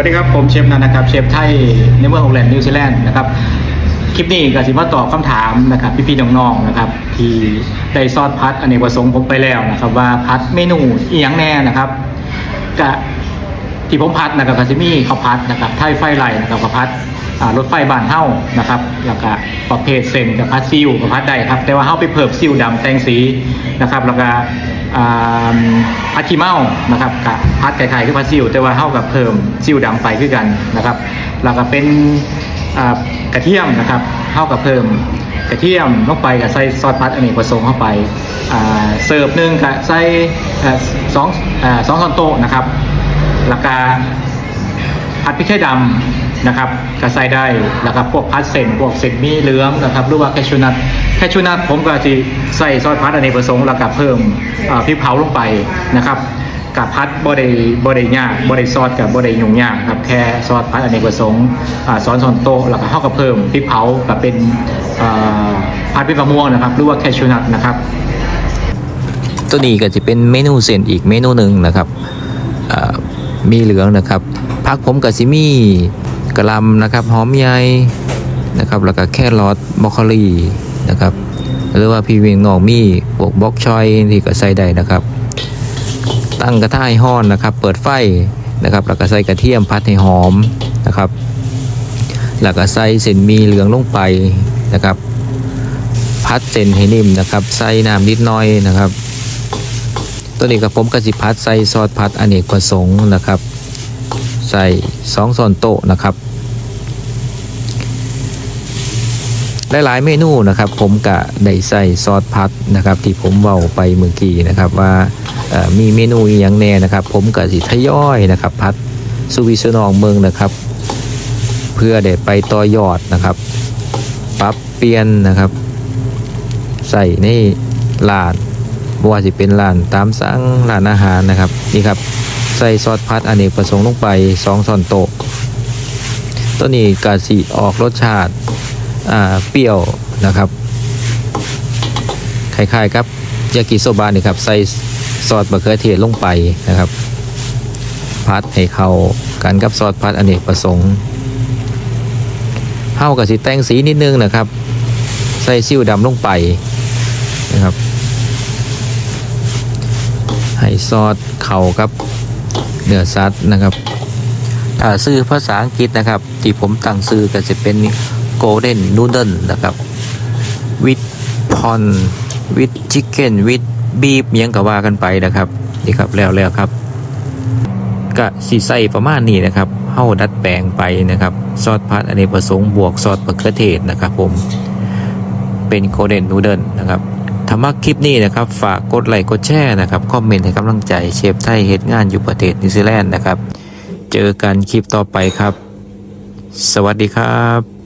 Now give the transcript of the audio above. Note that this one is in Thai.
วัสดีครับ ผมเชฟนันนะครับ เชฟไทยในเมืองโอแลนด์นิวซีแลนด์นะครับ คลิปนี้ก็สิมาตอบคำถามนะครับ พี่ๆน้องๆนะครับ ที่ได้ซอสพัดอเนกประสงค์ผมไปแล้วนะครับ ว่าพัดเมนูอีหยังแน่นะครับกะที่ผมพัดนะครับกาซิมี่ข้าวพัดนะครับไทยไฟไหลนะครับข้าวพัดรถไฟบานเฮ้านะครับแล้วก็ประเภทเส้นกับพัดซิวกับพัดได้ครับ แต่ว่าเฮ้าไปเพิ่มซิวดำแตงสีนะครับแล้วก็ พัดขี้เมานะครับกับพัดไข่ๆคือพัดซิวแต่ว่าเท่ากับเพิ่มซิวดำไปคือกันนะครับแล้วก็เป็นกระเทียมนะครับเท่ากับเพิ่มกระเทียมลงไปกับใส่ซอสพัดอเนกประสงค์เข้าไปเสิร์ฟหนึ่งกับใส่สองสองช้อนโต๊ะนะครับแล้วก็ ผัดพริกไทยดำนะครับก็ใส่ได้แล้วก็พวกพัดเส้นพวกเส้นมีเหลืองนะครับหรือว่าแคชูนัทแคชูนัทผมก็จะใส่ซอสพัดอเนกประสงค์แล้วก็เพิ่มพริกเผาลงไปนะครับกับพัดบไดบไดยากบไดซอสกับบไดยุ่งยากครับแค่ซอสพัดอเนกประสงค์ซอนช้อนโตแล้วก็เข้ากับเพิ่มพริกเผากับเป็นพัดพริกมะม่วงนะครับหรือว่าแคชูนัทนะครับตัวนี้ก็จะเป็นเมนูเส้นอีกเมนูหนึ่งนะครับมีเหลืองนะครับ พักผมกับซิมี่กระลำนะครับหอมใหญ่นะครับแล้วก็แครอทบรอกโคลีนะครับหรือว่าพี่เวียงงอกมีพวกบล็อกชอยที่ก็ใส่ได้นะครับ ตั้งกระทะให้ห้อนนะครับ เปิดไฟนะครับแล้วก็ใส่กระเทียมพัดให้หอมนะครับแล้วก็ใส่เส้นมีเหลืองลงไปนะครับ พัดเส้นให้นิ่มนะครับ ใส่น้ำนิดหน่อยนะครับ ตัวนี้กับผมกสิพัดใส่ซอสพัดอเนกประสงค์นะครับ ใส่สองส่วนโต๊ะนะครับ หลายๆเมนูนะครับ ผมกะได้ใส่ซอสพัดนะครับ ที่ผมเว้าไปเมื่อกี้นะครับว่ามีเมนูอย่างแน่นะครับ ผมกะสิทยอยนะครับ พัดสุวิสนองเมืองนะครับ เพื่อได้ไปต่อยอดนะครับปรับเปลี่ยนนะครับ ใส่ในร้าน บ่ว่าสิเป็นร้านตามสั่งร้านอาหารนะครับนี่ครับใส่ซอสพัดอเนกประสงค์ลงไป2ช้อนโต๊ะตัวนี้กะสิออกรสชาติาเปรี้ยวนะครับคล้ายๆครับยากิโซบะนี่ครับใส่ซอสมะเขือเทศลงไปนะครับพัดให้เข้ากันกับซอสพัดอเนกประสงค์เฮากับสิแต่งสีนิดนึงนะครับ ใส่ซิ่วดำลงไปนะครับ ให้ซอสเข่ากับเนื้อสัตว์นะครับ ถ้าซื้อภาษาอังกฤษนะครับ ที่ผมตั้งซื้อก็จะเป็น golden noodle นะครับ with pon with chicken with beef เมียงก็ว่ากันไปนะครับนี่ครับแล้วแล้วครับก็สีใส่ประมาณนี้นะครับเฮ้าดัดแปลงไปนะครับ ซอสพัดอเนกประสงค์บวกซอสมะเขือเทศนะครับผมเป็นโคเดนนูเดิลนะครับ ถ้ามักคลิปนี้นะครับ ฝากกดไลค์กดแชร์นะครับ คอมเมนต์ให้กำลังใจเชฟไทยเหตุงานอยู่ประเทศนิวซีแลนด์นะครับ เจอกันคลิปต่อไปครับ สวัสดีครับ